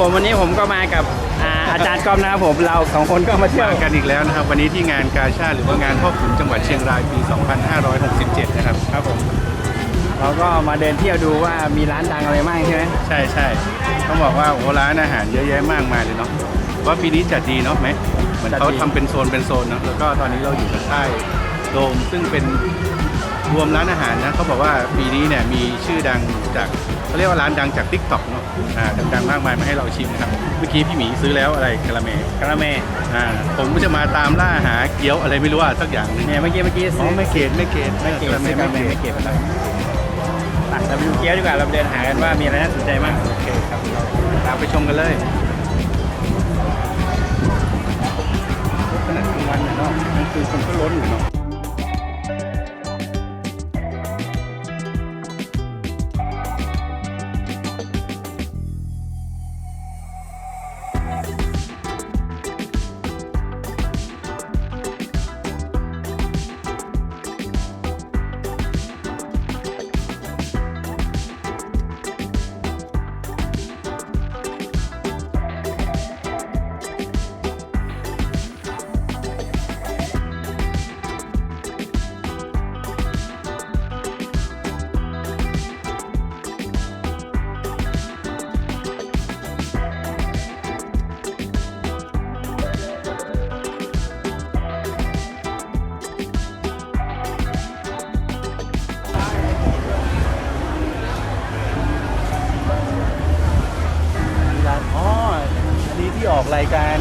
ผมวันนี้ผมก็มากับอาอาจารย์กอมนะครับผมเราสองคนก็มาเที่ยว มากันอีกแล้วนะครับ วันนี้ที่งานกาชาติหรือว่างานพ่อขุนจังหวัดเชียงรายปี 2567 นะครับครับผมเราก็มาเดินเที่ยวดูว่ามีร้านดังอะไรบ้างใช่ไหมใช่ใช่ต้องบอกว่าโอ้ร้านอาหารเยอะแยะมากมายเลยเนาะว่าปีนี้จัดดีเนาะไหมเหมือนเขาทำเป็นโซนเป็นโซนเนาะแล้วก็ตอนนี้เราอยู่กับค่ายโดมซึ่งเป็นรวมร้านอาหารนะเขาบอกว่าปีนี้เนี่ยมีชื่อดังจาก เขาเรียกว่าร้านดังจาก t ิ k t o k เนาะอ่าดังๆมากมายมาให้เราชิมนะครับ เมื่อกี้พี่หมีซื้อแล้วอะไรกะละเมกระเมอ่าผมก็จะมาตามล่าหาเกี๊ยวอะไรไม่รู้อะสักอย่างหนึงเนี่ยเมื่อกี้เมื่อกี้อ๋ซื้ออไม่เกตไม่เกตไม่เก็บกะละเมซื้อกระเมไม่ไม่เกเก็ตบอะไรไปเราไปดูเกี๊ยวดีกว่าเราไปเดินหากันว่ามีอะไรน่าสนใจบ้างโอเคครับเราตามไปชมกันเลยขนาดกลางวันเนี่ยเนาะกลางคืนคนก็ล้นอยู่เนาะ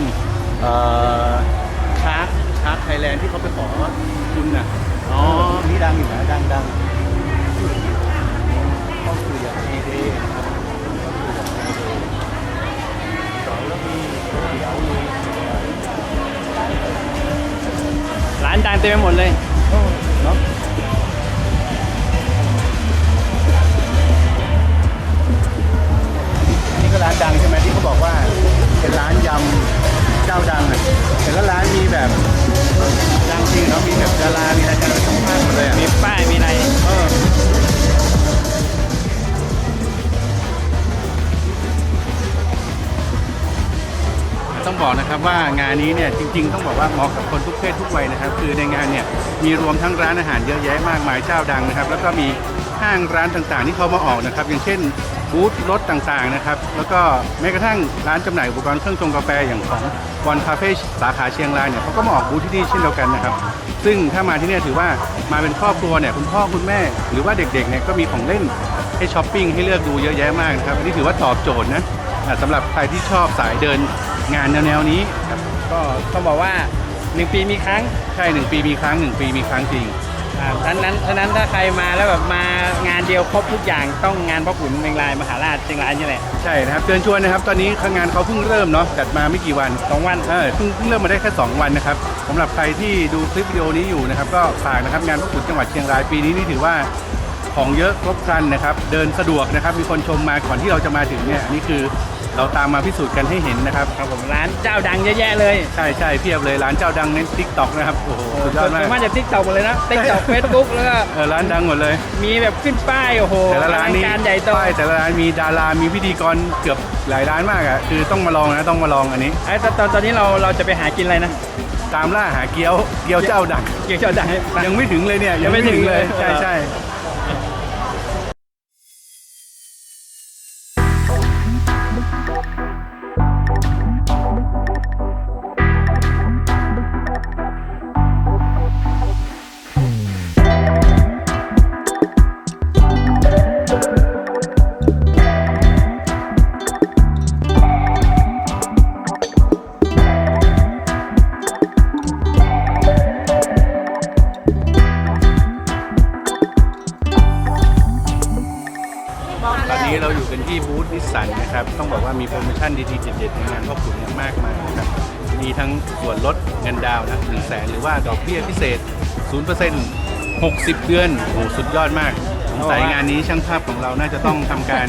อกรายการเอ่อชาร์กชาร์กไทยแลนด์ที่เขาไปขอคุณน่ะอ๋อนี่ดังอยู่นะดังดังก็คืออย่างเอเดนะครับสองแล้วมีเดี๋ยวมีร้านดังเต็มไปหมดเลย นี้เนี่ยจริงๆ ต้องบอกว่าเหมาะกับคนทุกเพศทุกวัยนะครับ คือในงานเนี่ยมีรวมทั้งร้านอาหารเยอะแยะมากมายเจ้าดังนะครับ แล้วก็มีห้างร้านต่างๆที่เขามาออกนะครับ อย่างเช่นบูธรถต่างๆนะครับ แล้วก็แม้กระทั่งร้านจำหน่ายอุปกรณ์เครื่องชงกาแฟอย่างของวันคาเฟ่สาขาเชียงรายเนี่ยเขาก็มาออกบูธที่นี่เช่นเดียวกันนะครับ ซึ่งถ้ามาที่นี่ถือว่ามาเป็นครอบครัวเนี่ยคุณพ่อคุณแม่ หรือว่าเด็กๆเนี่ยก็มีของเล่นให้ช้อปปิ้งให้เลือกดูเยอะแยะมากนะครับอันนี้ถือว่าตอบโจทย์นะสำหรับใครที่ชอบสายเดินงานแนวๆนี้ ก็ต้องบอกว่าหนึ่งปีมีครั้งใช่หนึ่งปีมีครั้งหนึ่งปีมีครั้งจริงอ่าฉะนั้นฉะนั้นถ้าใครมาแล้วแบบมางานเดียวครบทุกอย่างต้องงานพ่อขุนเมงรายมหาราชเชียงรายนี่แหละใช่นะครับเชิญชวนนะครับ ตอนนี้งานเขาเพิ่งเริ่มเนาะจัดมาไม่กี่วันสองวันเออเพิ่งเพิ่งเริ่มมาได้แค่2วันนะครับสำหรับใครที่ดูคลิปวิดีโอนี้อยู่นะครับก็ฝากนะครับงานพระขุนจังหวัดเชียงรายปีนี้นี่ถือว่าของเยอะครบครันนะครับ เดินสะดวกนะครับ มีคนชมมาก่อนที่เราจะมาถึงเนี่ยอันนี่คือ เราตามมาพิสูจน์กันให้เห็นนะครับ ครับผมร้านเจ้าดังเยอะแยะเลยใช่ใช่เพียบเลยร้านเจ้าดังในทิกตอกนะครับโอ้โหสุดยอดส่วนมามากกจะทิกตอกหมดเลยนะทิกตอกเฟซบุ๊กแล้วก็เออร้านดังหมดเลย มีแบบขึ้นป้ายโอ้โหแต่ละร้านนี้อลังการใหญ่โตป้ายแต่ละร้านมีดารามีพิธีกรเกือบหลายร้านมากอะคือต้องมาลองนะต้องมาลองอันนี้ไอ้ตอนตอนตอนนี้เราเราจะไปหากินอะไรนะตามล่าหาเกี๊ยวเกี๊ยวเจ้าดังเกี่ยวกับเจ้าดังให้ไปยังไม่ถึงเลยเนี่ยยังไม่ถึงเลยใช่ใช่ 60 เดือนโอ้โหสุดยอดมากสงสัยงานนี้ช่างภาพของเราน่าจะต้องทำการ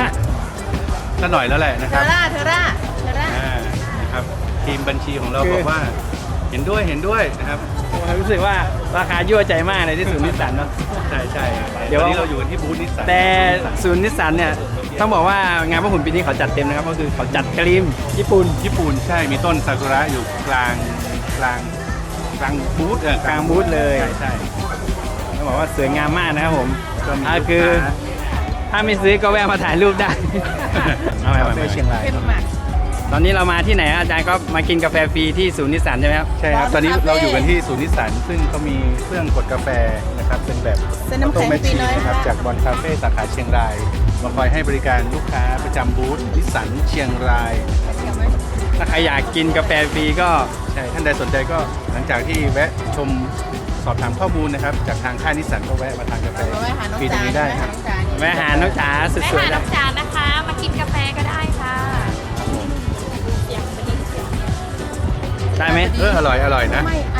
สักหน่อยแล้วแหละนะเทครับอร่าเทอร่าเทอร่าอ่านะครับทีมบัญชีของเราบอกว่า เห็นด้วยเห็นด้วยนะครับผมรู้สึกว่าราคายั่วใจมากเลยที่ศูนย์นิสสันเนาะ ใช่ใช่เดี๋ยวตอนนี้เราอยู่กันที่บูธนิสสันแต่ศูนย์นิสสันเนี่ยต้องบอกว่างานพระหุ่นปีนี้เขาจัดเต็มนะครับก็คือเขาจัดกรีมญี่ปุ่น ญี่ปุ่นใช่มีต้นซากุระอยู่กลางกลาง กลางบูธเออกลางบูธเลยใช่ใช่ต้องบอกว่าสวยงามมากนะครับผมก็มีอ่าลูกคือค้าถ้าไม่ซื้อก็แวะมาถ่ายรูปได้ เอาไปเอาไปคาเฟ่เชียงรายเข้มมากตอนนี้เรามาที่ไหนอาจารย์ก็มากินกาแฟฟรีที่ศูนย์นิสสันใช่ไหมครับ ใช่ครับร้านตอนนี้คาเฟ่เราอยู่กันที่ศูนย์นิสสันซึ่งเขามีเครื่องกดกาแฟนะครับเป็นแบบเส้นน้ำแข็งแมชฟรีชีนน้อยนะครับค่ะ จากบอลคาเฟ่สาขาเชียงรายมาคอยให้บริการลูกค้าประจำบูธนิสสันเชียงราย ถ้าใครอยากกินกาแฟฟรีก็ใช่ท่านใดสนใจก็หลังจากที่แวะชมสอบถามข้อมูลนะครับ จากทางค่ายนิสสันก็แวะมาทานกาแฟเอาไว้หาน้องฟรีตรจางนนี้ได้ครับ แวะหาน้องจ๋าสุดแม่สวยหาๆน้นะองจานนะคะ มากินกาแฟก็ได้ค่ะเสียงวันนี้เสียงได้ไหมเอออร่อยอร่อยนะ ไม่ไอ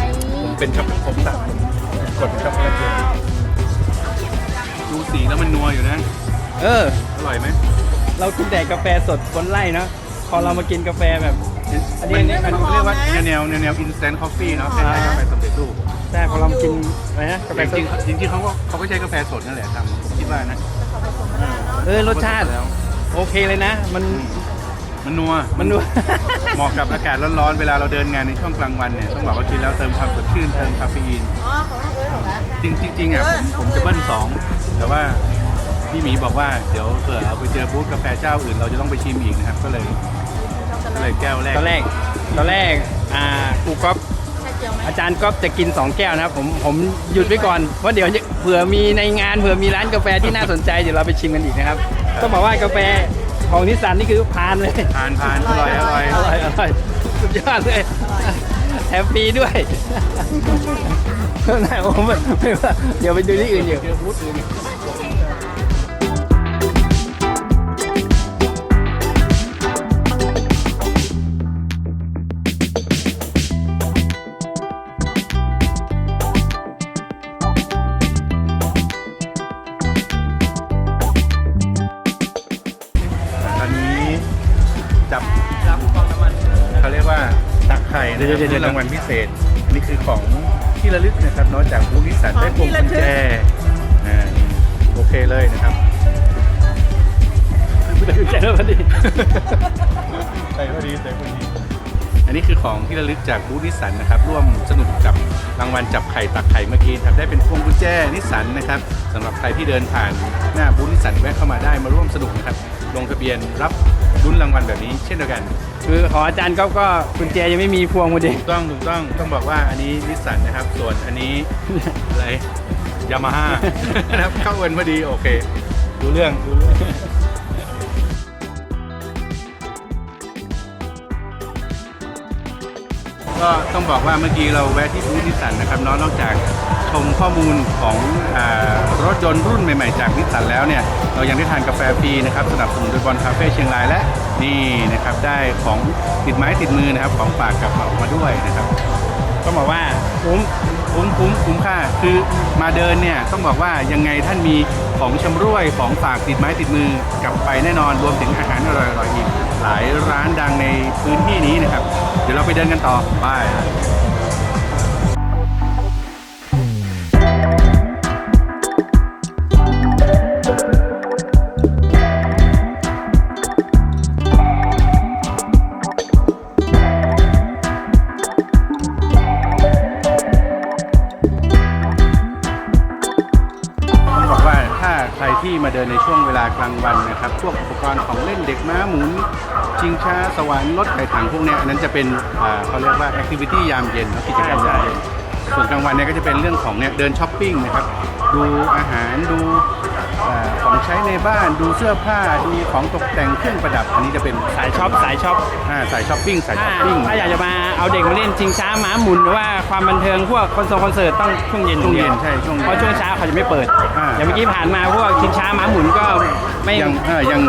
เป็นช็อกโกแลตผมตัดกดช็อกโกแลตเย็นดูสีแล้วมันนัวอยู่นะ เออ อร่อยไหมเรากินแต่กาแฟสดบนไร่เนาะพอเรามากินกาแฟแบบ อันนี้มันมันเรียกว่าแนวแนวแนวแนว instant coffee เนาะคล้ายๆกาแฟสำเร็จรูปใช่พอเรามากินอะไรนะกาแฟแต่สจริดงๆจริงๆเขาก็เขาก็ใช้กาแฟสดนั่นแหละทำผมคิดว่านะเออรสชาติแล้วโอเคเลยนะ มันมันนัวมันดู เหมาะกับอากาศร้อนๆ เวลาเราเดินงานในช่วงกลางวันเนี่ยต้องบอกว่ากินแล้วเติมความสดชื่นเติมคาเฟอีน อ๋อของน้องเอ้ยเหรอคะจริงจริงๆอะผมผมจะเบิ้ลสองแต่ว่าพี่หมีบอกว่าเดี๋ยวเผื่อเราไปเจอบูธกาแฟเจ้าอื่นเราจะต้องไปชิมอีกนะครับ ก็เลยก็ เลยแก้วแรกตอนแรกตอนแรกอ่าครูก๊อฟใช่เจียวไหมอาจารย์ก๊อฟจะกิน 2 แก้วนะครับผมผมหยุดไว้ก่อนเพราะเดี๋ยวเผื่อมีในงานเผื่อมีร้านกาแฟที่น่าสนใจเดี๋ยวเราไปชิมกันอีกนะครับต้องบอกว่ากาแฟของนิสสันนี่คือพานเลยทานทานอร่อยอร่อยอร่อยอร่อยสุดยอดเลยแฮปปี้ด้วยนายผมไม่ว่าเดี๋ยวไปดูที่อื่นอยู่ ตักไข่นะครับเดี๋ยวๆๆเป็นรางวัลพิเศษ อันนี้คือของที่ระลึกนะครับนอกจากบูธนิสสันได้พวงกุญแจอ่าโอเคเลยนะครับใจแล้วพอดี ใส่พอดีใส่พอดี อันนี้คือของที่ระลึกจากบูธนิสสันนะครับ ร่วมสนุกกับรางวัลจับไข่ตักไข่เมื่อกี้ครับได้เป็นพวงกุญแจนิสสันนะครับสำหรับใครที่เดินผ่านหน้าบูธนิสสันแวะเข้ามาได้มาร่วมสนุกนะครับ ลงทะเบียนรับ ลุ้นรางวัลแบบนี้เช่นเดียวกัน คือของอาจารย์ก๊อฟก็กุญแจยังไม่มีพวงพอดีถูกต้องถูกต้องต้องบอกว่าอันนี้นิสสันนะครับ ส่วนอันนี้อะไรยามาฮ่านะครับเข้าเอินพอดีโอเค ดูเรื่องดูเรื่อง ก็ต้องบอกว่าเมื่อกี้เราแวะที่บูธนิสสันนะครับน้องนอกจากชมข้อมูลของอรถยนต์รุ่นใหม่ๆ จากนิสสันแล้วเนี่ย เรายังได้ทานกาแฟฟรีนะครับสนับสนุนโดยบอลคาเฟ่เชียงรายและนี่นะครับได้ของติดไม้ติดมือนะครับของฝากกลับมามาด้วยนะครับ ก็บอกว่าคุ้มคุ้มคุ้มคุ้มค่าคือมาเดินเนี่ยต้องบอกว่ายังไงท่านมีของชำร่วยของฝากติดไม้ติดมือกลับไปแน่นอนรวมถึงอาหารอร่อยๆอีก หลายร้านดังในพื้นที่นี้นะครับ เดี๋ยวเราไปเดินกันต่อไป ชิงช้าสวรรค์รถไถถังพวกเนี้ยอันนั้นจะเป็นอ่าเขาเรียกว่าแอคทิวิตี้ยามเย็นเนอะกิจกรรมยามเย็นส่วนกลางวันเนี่ยก็จะเป็นเรื่องของเนี่ยเดินช้อปปิ้งนะครับดูอาหาร ช้ในบ้านดูเสื้อผ้าดูของตกแต่งเครื่องประดับ อันนี้จะเป็นสายช็อปสายช็อปอ่าสายช้อปปิ้งสายช้ถ้าอปปิ้งถ้าอยากจะมาเอาเด็กมาเล่นชิงช้าหมาหมุนหรือว่าความบันเทิงพวกคอนเสิร์ตคอนเสิร์ตต้องช่วงเย็นช่วงเย็นใช่ช่วงเพราะช่วงเช้าเขาจะไม่เปิดอ่าอย่างเมื่อกี้ผ่านมาพวกชิงช้าหมาหมุนก็ไม่ยังเอ่อยัง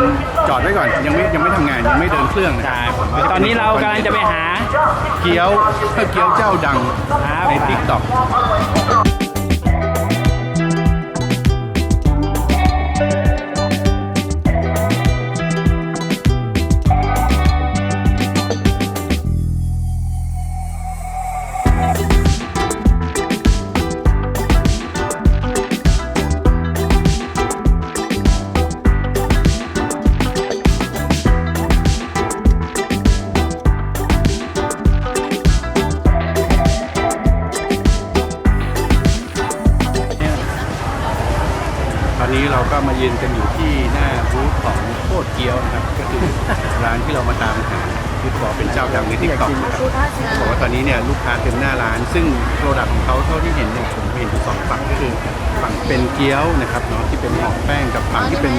จอดไว้ก่อนยังไม่ยังไม่ทำงานยังไม่เดินเครื่องนะคใช่รับตอนนี้เรากำลังจะไปหาเกี๊ยวเกี๊ยวเจ้าดังครับในทิกตอก อนนี้เราก็มายืนกันอยู่ที่หน้าบูธของโคตรเกี๊ยวนะครับ ก็คือร้านที่เรามาตามหาที่บอกเป็นเจ้าดังในทิกตอกนะครับบอกว่าตอนนี้เนี่ยลูกค้าเต็มหน้าร้าน ซึ่งโปรดักต์ของเขาเท่าที่เห็นเนี่ยผมเห็นสองฝั่งก็คือฝั่งเป็นเกี๊ยวนะครับเนาะที่เป็นห่อแป้งกับฝั่งที่เป็น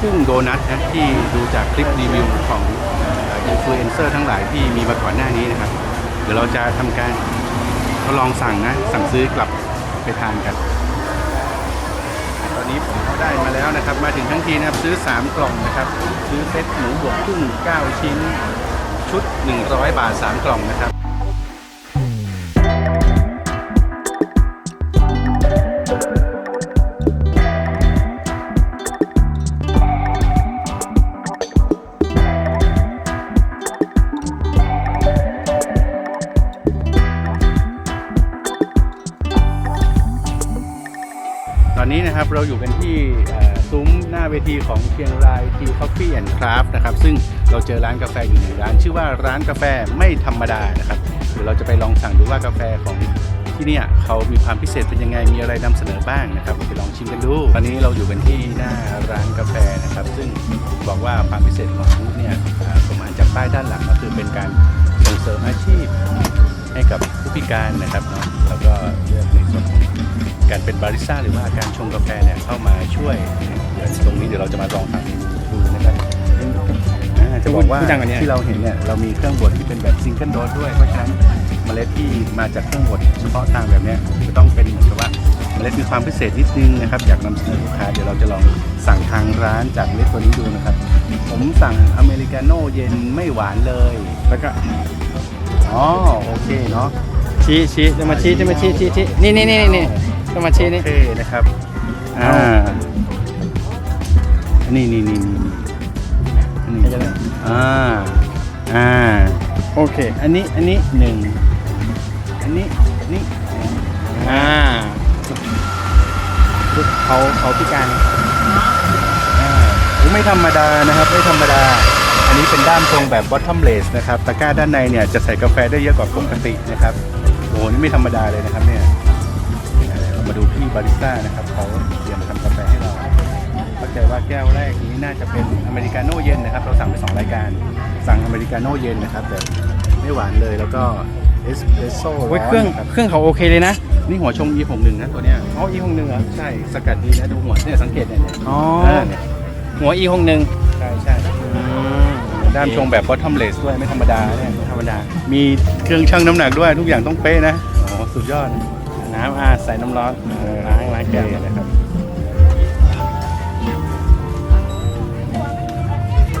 กุ้งโดนัทนะที่ดูจากคลิปรีวิวของอินฟลูเอนเซอร์ทั้งหลายที่มีมาก่อนหน้านี้นะครับ เดี๋ยวเราจะทำการทดลองสั่งนะสั่งซื้อกลับไปทานกัน ได้มาแล้วนะครับ มาถึงทั้งทีนะครับซื้อ 3 กล่องนะครับ ซื้อเซ็ตหมูบวกกุ้ง9 ชิ้น ชุด 100 บาท 3 กล่องนะครับ เราอยู่กันที่ซุ้มหน้าเวทีของเชียงรายทีคอฟฟี่แอนด์คราฟนะครับ ซึ่งเราเจอร้านกาแฟอยู่หนึ่งร้าน ชื่อว่าร้านกาแฟไม่ธรรมดานะครับเดี๋ยวเราจะไปลองสั่งดูว่ากาแฟของที่เนี่ยเขามีความพิเศษเป็นยังไงมีอะไรนำเสนอบ้างนะครับไปลองชิมกันดูตอนนี้เราอยู่กันที่หน้าร้านกาแฟนะครับ ซึ่งบอกว่าความพิเศษของบูธเนี่ยอ่าผมานจากป้ายด้านหลังก็คือเป็นการส่งเสริมอาชีพให้กับผู้พิการนะครับเนาะแล้วก็เลือกในส่วนของ การเป็นบาริสต้าหรือว่าการชงกาแฟเนี่ยเข้ามาช่วยเดี๋ยวตรงนี้เดี๋ยวเราจะมาลองทำเมนูดูนะครับอ่าจะบอกว่าพูดดังกว่านี้ที่เราเห็นเนี่ยเรามีเครื่องบดที่เป็นแบบซิงเกิลโดสด้วยเพราะฉะนั้นเมล็ดที่มาจากเครื่องบดเฉพาะทางแบบเนี้ยจะต้องเป็นเหมือนกับว่าเมล็ดมีความพิเศษนิดนึงนะครับอยากนำเสนอลูกค้าเดี๋ยวเราจะลองสั่งทางร้านจากเมล็ดตัวนี้ดูนะครับ ผมสั่งอเมริกาโน่เย็นไม่หวานเลยแล้วก็อ๋อโอเคเนาะชี้ชี้จะมาชี้จะมาชี้ชี้ชี้นี่นี่นี่นี่ จะมาชี้นี่โอเคนะครับ อ่า นี่นี่นี่นี่อันนี้อ่า อ่า โอเค อันนี้ อันนี้หนึ่ง อันนี้อันนี้อ่าเขาเขาพิการอ่าโอ้ไม่ธรรมดานะครับ ไม่ธรรมดา อันนี้เป็นด้ามตรงแบบ bottomless นะครับ ตะกร้าด้านในเนี่ยจะใส่กาแฟได้เยอะกว่าปกตินะครับ โอ้โห นี่ไม่ธรรมดาเลยนะครับเนี่ยเรามาดูพี่ บาริสต้านะครับเขาเตรียมทำกาแฟให้เราเข้าใจว่าแก้วแรกนี้น่าจะเป็นอเมริกาโน่เย็นนะครับ เราสั่งไปสองรายการ สั่งอเมริกาโน่เย็นนะครับแบบไม่หวานเลยแล้วก็เอสเปรสโซ่โอ้ยเครื่องครับ เครื่องเขาโอเคเลยนะ นี่หัวชง E61 นะตัวเนี้ยอ๋อ e หกหนึ่งเหรอใช่สกัดดีนะดูหัวเนี่ยสังเกตเนี่ยเนี่ยอ๋อ เออเนี่ยหัว e หกหนึ่งใช่ใช่ด้ามชงแบบ bottomless ด้วยไม่ธรรมดาเนี่ยธรรมดา มีเครื่องชั่งน้ำหนักด้วยทุกอย่างต้องเป๊ะนะโอ้โหสุดยอด น้ำอ่าใส่น้ำร้อนเออล้างล้างแก้วโอเคนะครับ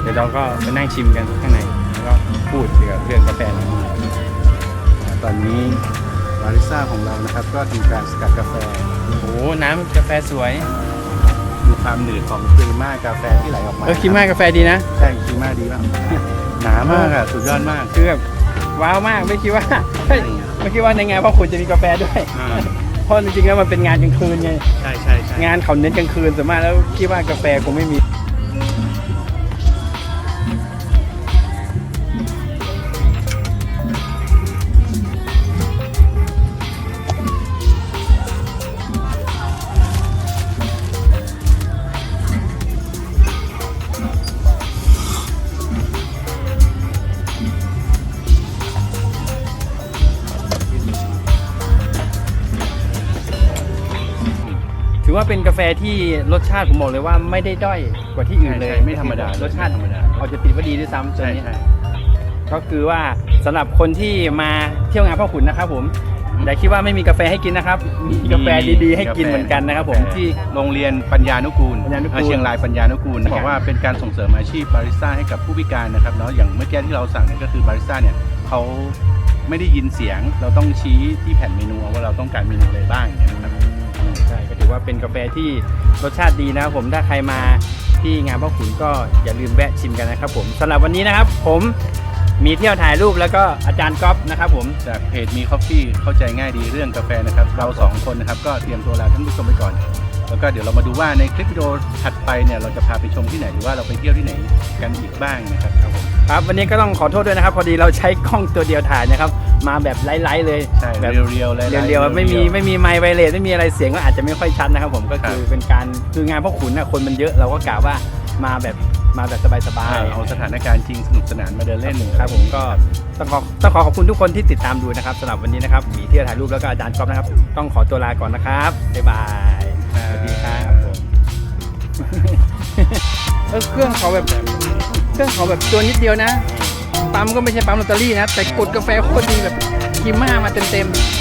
เดี๋ยวเราก็ไปนั่งชิมกันข้างในแล้วก็พูดเกี่ยวกับเรื่องกาแฟนะตอนนี้บาริสต้าของเรานะครับ ก็ทำการสกัดกาแฟโอ้โหน้ำกาแฟสวยดูความหนืดของครีม่ากาแฟที่ไหลออกมาเออคิดมากกาแฟดีนะใช่ครีม่าดีมากหนามากอะสุดยอดมากคือแบบว้าวมากไม่คิดว่า เฮ้ยไม่คิดว่าในงานพ่อขุนจะมีกาแฟด้วยอ่า เพราะจริงๆแล้วมันเป็นงานกลางคืนไง ใช่ใช่ใช่งานเขาเน้นกลางคืนส่วนมากแล้วคิดว่ากาแฟคงไม่มี เป็นกาแฟที่รสชาติผมบอกเลยว่าไม่ได้ด้อยกว่าที่อื่นเลยใช่ไม่ธรรมดารสชาติธรรมดา เอาจะติดว่าดีด้วยซ้ำตัวใช่นี้ ใช่ ก็คือว่าสำหรับคนที่มาเที่ยวงานพ่อขุนนะครับผมแต่คิดว่าไม่มีกาแฟให้กินนะครับ มีกาแฟดีๆ ให้กินเหมือนกันนะครับผมที่ โรงเรียนปัญญานุกูลปัญญานุกูลเชียงรายปัญญานุกูลครับบอกว่าเป็นการส่งเสริมอาชีพบาริสต้าให้กับผู้พิการนะครับเนาะอย่างเมื่อกี้ที่เราสั่งเนี่ยก็คือบาริสต้าเนี่ยเขาไม่ได้ยินเสียงเราต้องชี้ที่แผ่นเมนูว่าเราต้องการเมนูอะไรบ้างอย่างเงี้ยนะครับ ใช่ก็ถือว่าเป็นกาแฟที่รสชาติดีนะครับผมถ้าใครมาที่งานพ่อขุนก็อย่าลืมแวะชิมกันนะครับผมสำหรับวันนี้นะครับ ผมมีเที่ยวถ่ายรูปแล้วก็อาจารย์ก๊อฟนะครับผม จากเพจมีคอฟฟี่เข้าใจง่ายดีเรื่องกาแฟนะครับ เราสองคนนะครับก็เตรียมตัวลาท่านผู้ชมไปก่อน แล้วก็เดี๋ยวเรามาดูว่าในคลิปวิดีโอถัดไปเนี่ยเราจะพาไปชมที่ไหนหรือว่าเราไปเที่ยวที่ไหนกันอีกบ้างนะครับครับผม ครับวันนี้ก็ต้องขอโทษด้วยนะครับ พอดีเราใช้กล้องตัวเดียวถ่ายนะครับ มาแบบไลฟ์ๆเลยใช่แบบเรียวๆเลยเรียวๆไม่มีไม่มีไมค์ไวเลสไม่มีอะไรเสียงก็อาจจะไม่ค่อยชัดนะครับผมก็คือเป็นการคืองานพ่อขุนนะคนมันเยอะเราก็กะว่ามาแบบมาแบบสบายใช่เอาสถานการณ์จริงสนุกสนานมาเดินๆเล่นครับผมก็ต้องขอต้องขอขอบคุณทุกคนที่ติดตามดูนะครับสำหรับวันนี้นะครับหมีเที่ยวถ่ายรูปแล้วก็อาจารย์ก๊อฟนะครับ ต้องขอตัวลาก่อนนะครับบ๊ายบายสวัสดีครับผมเออเครื่องเขาแบบเครื่องเขาแบบตัวนิดเดียวนะ ปั๊มก็ไม่ใช่ปั๊มลอตเตอรี่นะ แต่กดกาแฟโคตรดีแบบกิมม่ามาเต็มๆ